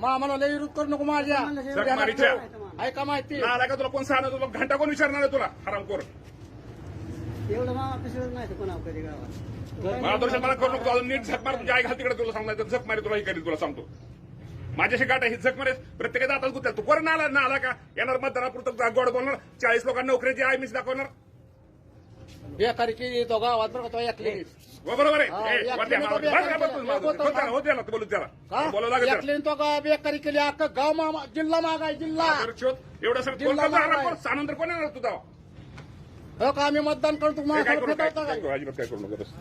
मामाला लय विरोध करू नको माझ्या. ऐका माहिती. आला का तुला कोण सांगणार? तुला घंटा कोण विचारणार आहे तुला? हरामखोर एवढं मामा पिशवत नाही कोणा कधी गावात? मार्गदर्शन मला करू नको. अजून नीट झक मार. आई घाल तिकडे तुला सांगणार. झक मारी तुला ही करील तुला सांगतो. माझ्याशी गाठ आहे, ही झक मारे प्रत्येकाचा आता गुत्या तू कोण आला ना आला का येणार मतदारापुरतं गोड बोलणार. चाळीस लोकांना नोकरीची आई मीच दाखवणार. बेकारी केली तो गावात बरं का तो ऐकले हो, बरोबर हा, आहे ए, या वाट्या, किलोमीटर बस का बेकार बस तू, केलं. बस त्याला, हो त्याला बोलू त्याला? बोलावं लागेल त्याला. ऐकले तो का बेकारी केली अख्खा गाव मामा जिल्हा मागाय जिल्हा. तर शोध, एवढं सगळं जिल्हा कोण करतं मागाय. हरामखोर? सानंतर कोण येणार तुझा? हो का आम्ही मतदान करतो हे काय करू? काय काय काय करू, अजिबात काय करू नका बस.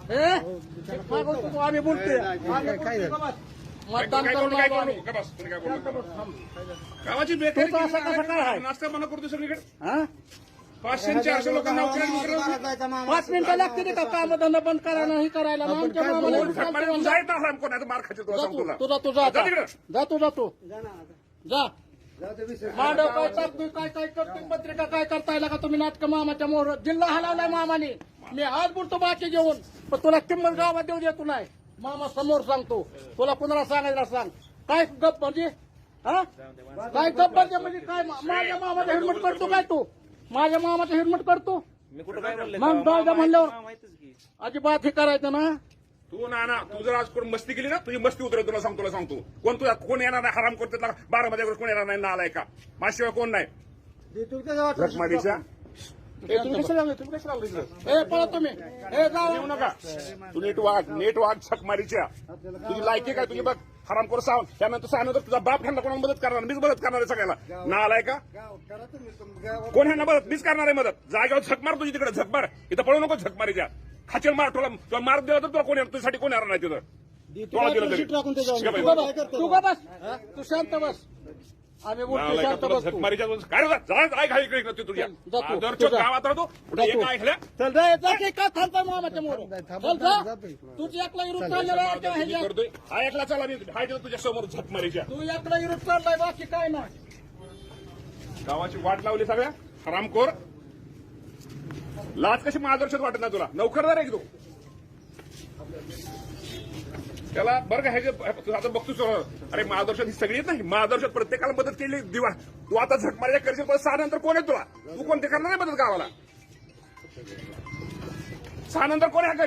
तू, आम्ही बोलतोय आम्ही बोलतोय. का बस? काय मतदान काय करू करू? काय करू? आम्ही. नका बस? तुम्ही काय करू नका. गावाची बेकारी तू तर असं कसं काय आहे? नाश्ता मना करतो सगळीकडे. हा? पाचशे आणि चारशे लोकांना पाच मिनिटं लागते का काम धंदा बंद करायला हे करायला. मग आमच्या मामाला मार खायचे तुला जा सांगतो तू तुझा तुझा जा तिकडं. जा तू जा तू. मांडव काय टाकतोय काय काय करतोय? पत्रिका काय करताय का तुम्ही? नाटक मामाच्या मोहर जिल्हा हलवलाय मामाने. मी आज बोलतो बाकी जेवण पण तुला किंमत गावात देऊ देतो नाही मामा समोर सांगतो. तुला कुणाला सांगायला सांग. काय गप म्हणजे? हा? काय गप म्हणजे? म्हणजे काय मा- माझ्या मामाचा हेल्मेट करतो काय तू? माझ्या मामाचा हेल्मेट करतो. मी कुठं काय म्हणले? मग जाऊ द्या म्हणल्यावर अजिबात हे करायचं ना. तू ना ना तू जर आज कोण मस्ती केली ना तुझी मस्ती उतरेल तुला सांगतो तुला सांगतो. कोण तुझ्या कोण येणार नाही हराम करते बारा मध्ये कोण येणार नाही ना आलाय का माझ्याशिवाय कोण नाही. देतो का ए, तुम्ही कशाला लागले? तुम्ही कशाला लागले? ए पळा तुम्ही. ए येऊ जाऊ नका. तू नीट वाग नीट वाग झकमारीच्या तुझी लायकी काय तुझी बघ. हरामखोर सावंत. त्यानंतर सांगतो तुझा बाप ह्यांना कोणाला मदत करणार? मीच मदत करणार आहे सगळ्याला. ना आलाय का? कोण ह्यांना मदत? मीच करणार आहे मदत. जागेवर झक मार तुझी तिकडे झक मार. इथं पळू नको झक मारीच्या खाचेल मार तुला तुला मार दिला तर तुला कोण येणार? तुझ्यासाठी कोण येणार नाही तिथं? तुला दिलं तरी. टाकून ते जाऊन. शिका बाई. तू का बस? तू का बस. तू शांत बस. आम्ही बोलतो शांत काय जा, जा, जा, घाई इकडे इकडे तुझ्या जा तू, दरच्या तू जा. गावात राहतो. कुठे जा तू. एक ऐकल्या चल रे जा की का थांबताय मामाच्या मोर. चल जा. तुझी एकला चाललेला आहे हा एकला चला मी हाय दिलं तुझ्या समोर तू एकला विरोध चाललाय बाकी काय नाही? गावाची वाट लावली सगळ्या. हरामखोर. लाज कशी मार्गदर्शक वाटत नाही तुला? नोकरदार आहे की तू त्याला बरं का हे आता बघतोस अरे महादर्शन ही सगळी नाही. महादर्शन प्रत्येकाला मदत केली दिवा. तू आता झक करशील पण सहा नंतर कोण आहे तुला तू कोणते करणार नाही मदत गावाला? सहा नंतर कोण आहे